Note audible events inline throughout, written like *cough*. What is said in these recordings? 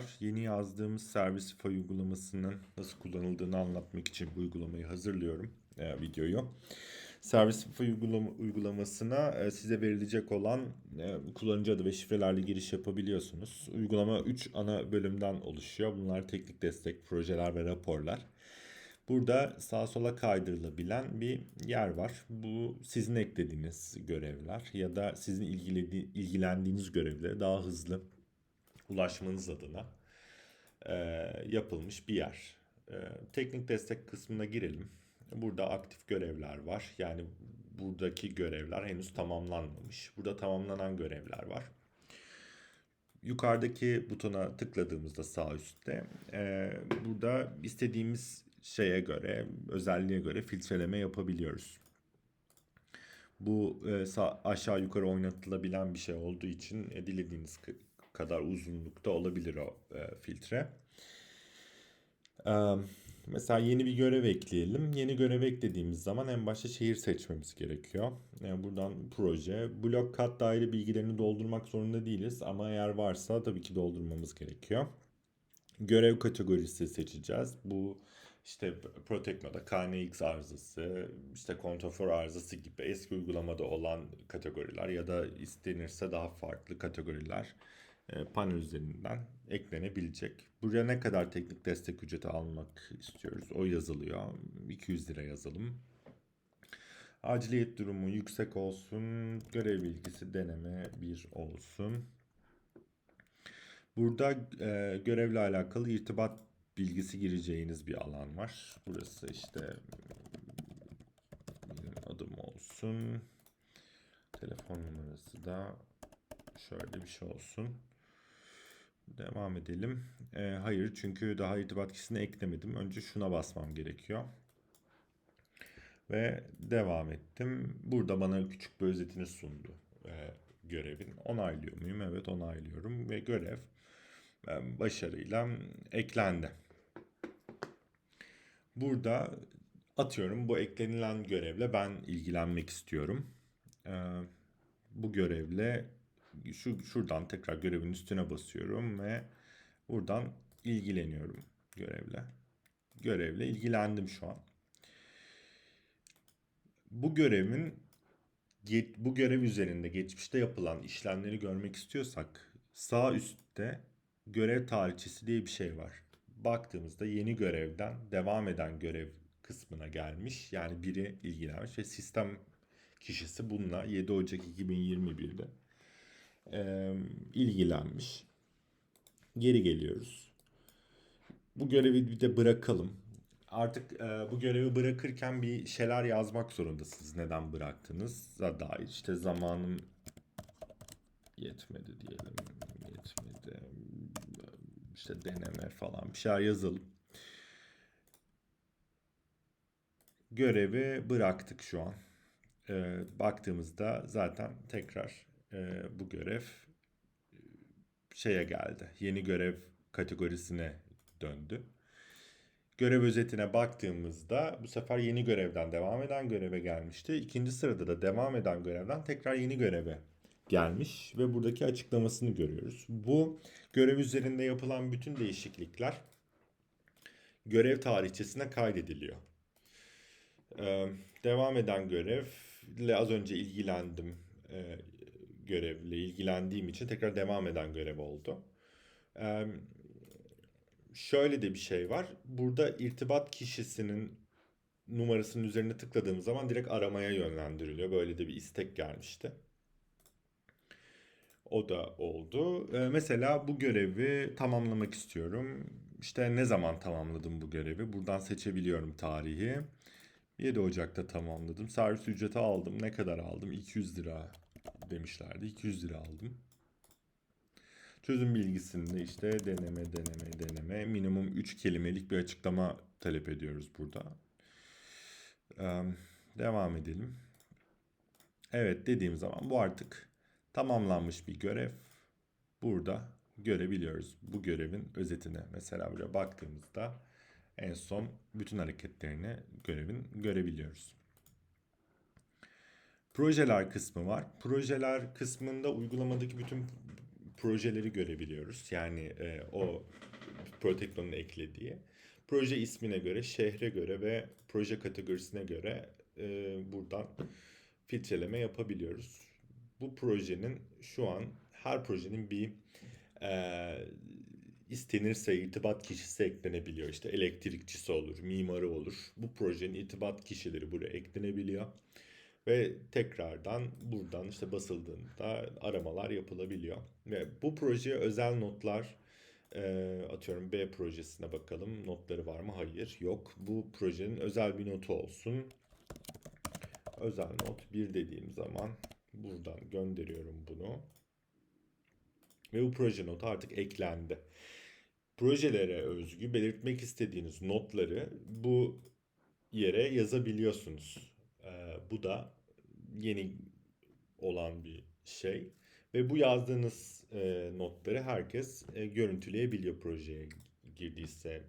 Merhabalar. Yeni yazdığımız Servicify uygulamasının nasıl kullanıldığını anlatmak için bu uygulamayı hazırlıyorum, e, videoyu. Servicify uygulama, uygulamasına e, size verilecek olan e, kullanıcı adı ve şifrelerle giriş yapabiliyorsunuz. Uygulama 3 ana bölümden oluşuyor. Bunlar teknik destek, projeler ve raporlar. Burada sağa sola kaydırılabilen bir yer var. Bu sizin eklediğiniz görevler ya da sizin ilgilendiğiniz görevlere daha hızlı ulaşmanız adına e, yapılmış bir yer. E, teknik destek kısmına girelim. Burada aktif görevler var. Yani buradaki görevler henüz tamamlanmamış. Burada tamamlanan görevler var. Yukarıdaki butona tıkladığımızda sağ üstte e, burada istediğimiz şeye göre, özelliğe göre filtreleme yapabiliyoruz. Bu e, sağ, aşağı yukarı oynatılabilen bir şey olduğu için e, dilediğiniz kadar uzunlukta olabilir o e, filtre. E, mesela yeni bir görev ekleyelim. Yeni görev eklediğimiz zaman en başta şehir seçmemiz gerekiyor. E, buradan proje, blok kat daire bilgilerini doldurmak zorunda değiliz ama eğer varsa tabii ki doldurmamız gerekiyor. Görev kategorisi seçeceğiz. Bu işte Protecno'da KNX arızası, işte kontrafor arızası gibi eski uygulamada olan kategoriler ya da istenirse daha farklı kategoriler panel üzerinden eklenebilecek. Buraya ne kadar teknik destek ücreti almak istiyoruz? O yazılıyor. 200 lira yazalım. Aciliyet durumu yüksek olsun. Görev bilgisi deneme 1 olsun. Burada e, görevle alakalı irtibat bilgisi gireceğiniz bir alan var. Burası işte adım olsun. Telefon numarası da şöyle bir şey olsun. Devam edelim. E, hayır çünkü daha irtibat kişisini eklemedim. Önce şuna basmam gerekiyor. Ve devam ettim. Burada bana küçük bir özetini sundu e, görevin. Onaylıyor muyum? Evet onaylıyorum. Ve görev e, başarıyla eklendi. Burada atıyorum bu eklenilen görevle ben ilgilenmek istiyorum. E, bu görevle şu şuradan tekrar görevin üstüne basıyorum ve buradan ilgileniyorum görevle. Görevle ilgilendim şu an. Bu görevin bu görev üzerinde geçmişte yapılan işlemleri görmek istiyorsak sağ üstte görev tarihçesi diye bir şey var. Baktığımızda yeni görevden devam eden görev kısmına gelmiş. Yani biri ilgilenmiş ve sistem kişisi bununla 7 Ocak 2021'de e, ilgilenmiş. Geri geliyoruz. Bu görevi bir de bırakalım. Artık e, bu görevi bırakırken bir şeyler yazmak zorundasınız. Neden bıraktığınızla dair. İşte zamanım yetmedi diyelim. Yetmedi. İşte deneme falan bir şeyler yazalım. Görevi bıraktık şu an. E, baktığımızda zaten tekrar e, bu görev e, şeye geldi. Yeni görev kategorisine döndü. Görev özetine baktığımızda bu sefer yeni görevden devam eden göreve gelmişti. İkinci sırada da devam eden görevden tekrar yeni göreve gelmiş ve buradaki açıklamasını görüyoruz. Bu görev üzerinde yapılan bütün değişiklikler görev tarihçesine kaydediliyor. Ee, devam eden görevle az önce ilgilendim. Ee, görevle ilgilendiğim için tekrar devam eden görev oldu. Ee, şöyle de bir şey var. Burada irtibat kişisinin numarasının üzerine tıkladığımız zaman direkt aramaya yönlendiriliyor. Böyle de bir istek gelmişti. O da oldu. Ee, mesela bu görevi tamamlamak istiyorum. İşte ne zaman tamamladım bu görevi? Buradan seçebiliyorum tarihi. 7 Ocak'ta tamamladım. Servis ücreti aldım. Ne kadar aldım? 200 lira demişlerdi. 200 lira aldım. Çözüm bilgisinde işte deneme, deneme, deneme. Minimum 3 kelimelik bir açıklama talep ediyoruz burada. Ee, devam edelim. Evet dediğim zaman bu artık tamamlanmış bir görev. Burada görebiliyoruz. Bu görevin özetini. Mesela buraya baktığımızda en son bütün hareketlerini görevin görebiliyoruz. Projeler kısmı var. Projeler kısmında uygulamadaki bütün projeleri görebiliyoruz. Yani e, o Protekto'nun eklediği. Proje ismine göre, şehre göre ve proje kategorisine göre e, buradan filtreleme yapabiliyoruz. Bu projenin şu an her projenin bir e, istenirse irtibat kişisi eklenebiliyor. İşte elektrikçisi olur, mimarı olur. Bu projenin irtibat kişileri buraya eklenebiliyor. Ve tekrardan buradan işte basıldığında aramalar yapılabiliyor. Ve bu projeye özel notlar e, atıyorum B projesine bakalım. Notları var mı? Hayır, yok. Bu projenin özel bir notu olsun. Özel not 1 dediğim zaman buradan gönderiyorum bunu. Ve bu proje notu artık eklendi. Projelere özgü belirtmek istediğiniz notları bu yere yazabiliyorsunuz. Ee, bu da yeni olan bir şey. Ve bu yazdığınız e, notları herkes e, görüntüleyebiliyor projeye girdiyse. E,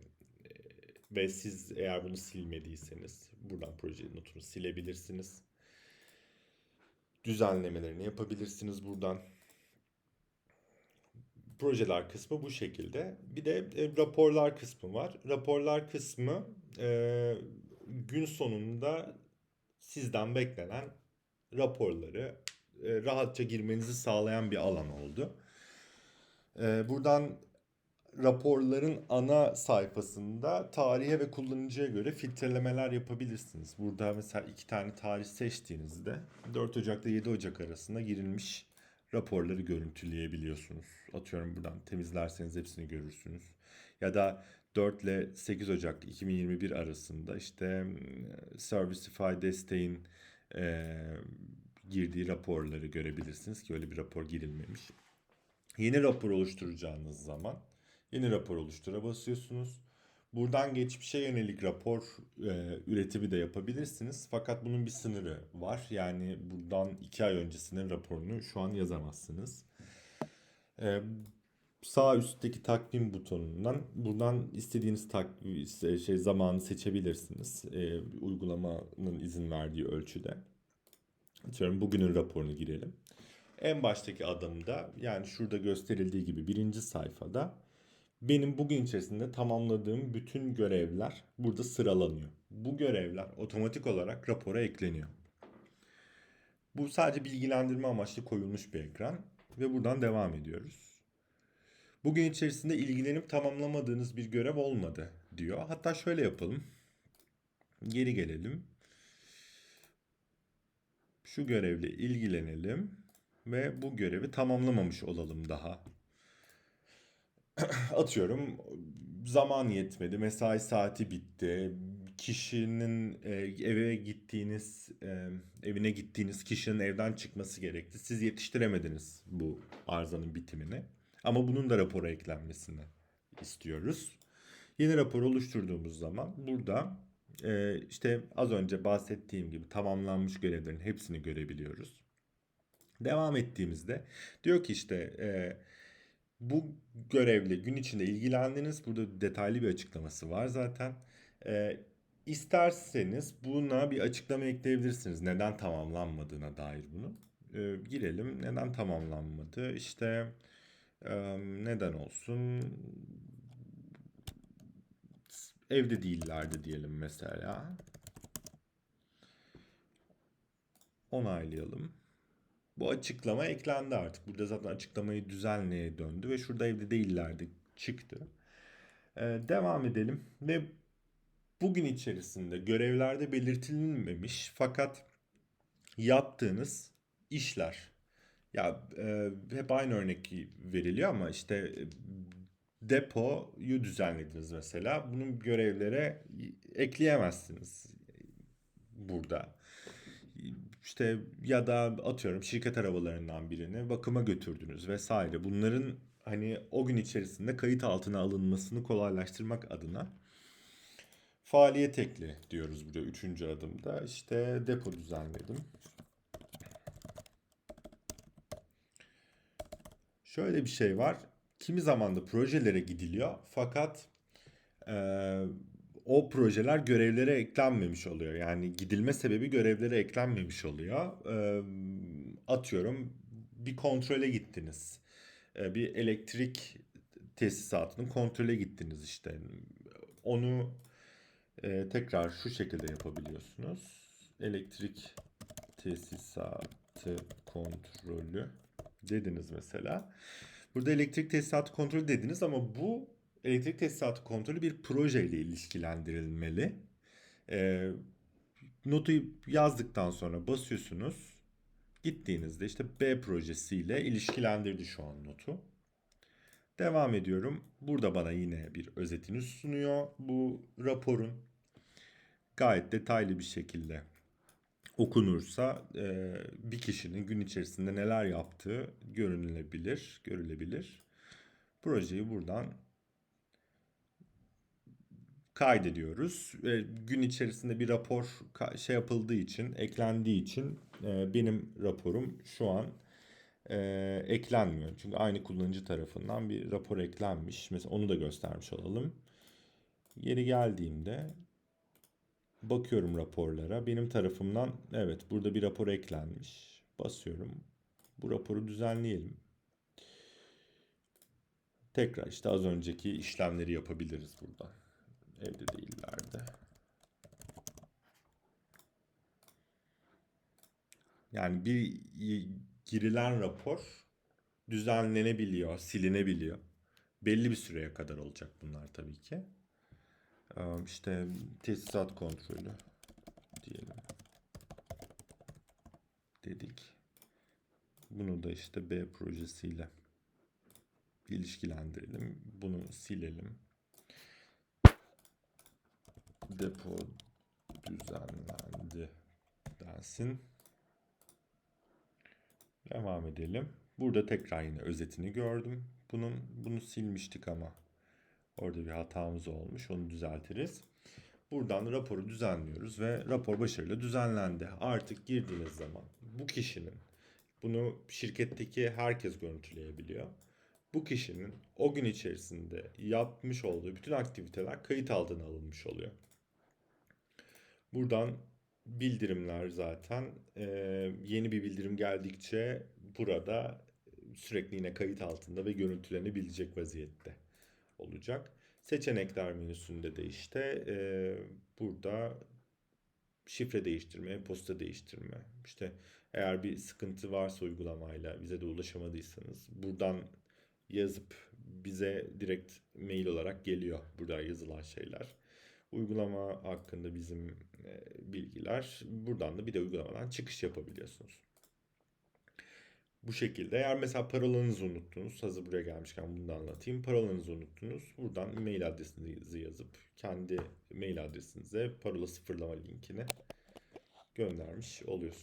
ve siz eğer bunu silmediyseniz buradan proje notunu silebilirsiniz. Düzenlemelerini yapabilirsiniz buradan. Projeler kısmı bu şekilde. Bir de e, raporlar kısmı var. Raporlar kısmı e, gün sonunda sizden beklenen raporları e, rahatça girmenizi sağlayan bir alan oldu. E, buradan raporların ana sayfasında tarihe ve kullanıcıya göre filtrelemeler yapabilirsiniz. Burada mesela iki tane tarih seçtiğinizde 4 Ocak ile 7 Ocak arasında girilmiş raporları görüntüleyebiliyorsunuz. Atıyorum buradan temizlerseniz hepsini görürsünüz. Ya da 4 ile 8 Ocak 2021 arasında işte Servicify desteğin e, girdiği raporları görebilirsiniz ki öyle bir rapor girilmemiş. Yeni rapor oluşturacağınız zaman yeni rapor oluştura basıyorsunuz. Buradan geçmişe yönelik rapor e, üretimi de yapabilirsiniz. Fakat bunun bir sınırı var. Yani buradan 2 ay öncesinin raporunu şu an yazamazsınız. E, sağ üstteki takvim butonundan buradan istediğiniz tak şey zamanı seçebilirsiniz. E, uygulamanın izin verdiği ölçüde. Atıyorum bugünün raporunu girelim. En baştaki adımda yani şurada gösterildiği gibi birinci sayfada benim bugün içerisinde tamamladığım bütün görevler burada sıralanıyor. Bu görevler otomatik olarak rapora ekleniyor. Bu sadece bilgilendirme amaçlı koyulmuş bir ekran ve buradan devam ediyoruz. Bugün içerisinde ilgilenip tamamlamadığınız bir görev olmadı diyor. Hatta şöyle yapalım. Geri gelelim. Şu görevle ilgilenelim ve bu görevi tamamlamamış olalım daha *clears throat* atıyorum zaman yetmedi, mesai saati bitti, kişinin e, eve gittiğiniz, e, evine gittiğiniz kişinin evden çıkması gerekti. Siz yetiştiremediniz bu arızanın bitimini. Ama bunun da rapora eklenmesini istiyoruz. Yeni rapor oluşturduğumuz zaman burada e, işte az önce bahsettiğim gibi tamamlanmış görevlerin hepsini görebiliyoruz. Devam ettiğimizde diyor ki işte e, bu görevle gün içinde ilgilendiniz. Burada detaylı bir açıklaması var zaten. Ee, isterseniz buna bir açıklama ekleyebilirsiniz. Neden tamamlanmadığına dair bunu. Ee, girelim. Neden tamamlanmadı? İşte e, neden olsun? Evde değillerdi diyelim mesela. Onaylayalım. Bu açıklama eklendi artık. Burada zaten açıklamayı düzenleye döndü ve şurada evde değillerdi çıktı. Ee, devam edelim ve bugün içerisinde görevlerde belirtilmemiş fakat yaptığınız işler ya e, hep aynı örnek veriliyor ama işte e, depoyu düzenlediniz mesela. Bunun görevlere ekleyemezsiniz burada işte ya da atıyorum şirket arabalarından birini bakıma götürdünüz vesaire. Bunların hani o gün içerisinde kayıt altına alınmasını kolaylaştırmak adına faaliyet ekli diyoruz buraya üçüncü adımda. İşte depo düzenledim. Şöyle bir şey var. Kimi zaman da projelere gidiliyor fakat e, o projeler görevlere eklenmemiş oluyor. Yani gidilme sebebi görevlere eklenmemiş oluyor. Ee, atıyorum bir kontrole gittiniz. Ee, bir elektrik tesisatının kontrole gittiniz işte. Onu e, tekrar şu şekilde yapabiliyorsunuz. Elektrik tesisatı kontrolü dediniz mesela. Burada elektrik tesisatı kontrolü dediniz ama bu elektrik tesisatı kontrolü bir projeyle ilişkilendirilmeli. E, notu yazdıktan sonra basıyorsunuz. Gittiğinizde işte B projesiyle ilişkilendirdi şu an notu. Devam ediyorum. Burada bana yine bir özetini sunuyor bu raporun. Gayet detaylı bir şekilde okunursa e, bir kişinin gün içerisinde neler yaptığı görünülebilir, görülebilir. Projeyi buradan kaydediyoruz. E, gün içerisinde bir rapor şey yapıldığı için, eklendiği için e, benim raporum şu an e, eklenmiyor. Çünkü aynı kullanıcı tarafından bir rapor eklenmiş. Mesela onu da göstermiş olalım. Yeri geldiğimde bakıyorum raporlara. Benim tarafımdan evet burada bir rapor eklenmiş. Basıyorum. Bu raporu düzenleyelim. Tekrar işte az önceki işlemleri yapabiliriz burada. Evde değillerdi. Yani bir girilen rapor düzenlenebiliyor, silinebiliyor. Belli bir süreye kadar olacak bunlar tabii ki. Ee, İşte tesisat kontrolü diyelim. Dedik. Bunu da işte B projesiyle ilişkilendirelim. Bunu silelim. Depo düzenlendi densin. Devam edelim. Burada tekrar yine özetini gördüm. Bunun bunu silmiştik ama orada bir hatamız olmuş. Onu düzeltiriz. Buradan raporu düzenliyoruz ve rapor başarıyla düzenlendi. Artık girdiğiniz zaman bu kişinin bunu şirketteki herkes görüntüleyebiliyor. Bu kişinin o gün içerisinde yapmış olduğu bütün aktiviteler kayıt altına alınmış oluyor. Buradan bildirimler zaten e, yeni bir bildirim geldikçe burada sürekli yine kayıt altında ve görüntülenebilecek vaziyette olacak. Seçenekler menüsünde de işte e, burada şifre değiştirme, posta değiştirme. İşte eğer bir sıkıntı varsa uygulamayla bize de ulaşamadıysanız buradan yazıp bize direkt mail olarak geliyor burada yazılan şeyler. Uygulama hakkında bizim e, bilgiler. Buradan da bir de uygulamadan çıkış yapabiliyorsunuz. Bu şekilde eğer mesela parolanızı unuttunuz. Hazır buraya gelmişken bunu da anlatayım. Parolanızı unuttunuz. Buradan mail adresinizi yazıp kendi mail adresinize parola sıfırlama linkini göndermiş oluyorsunuz.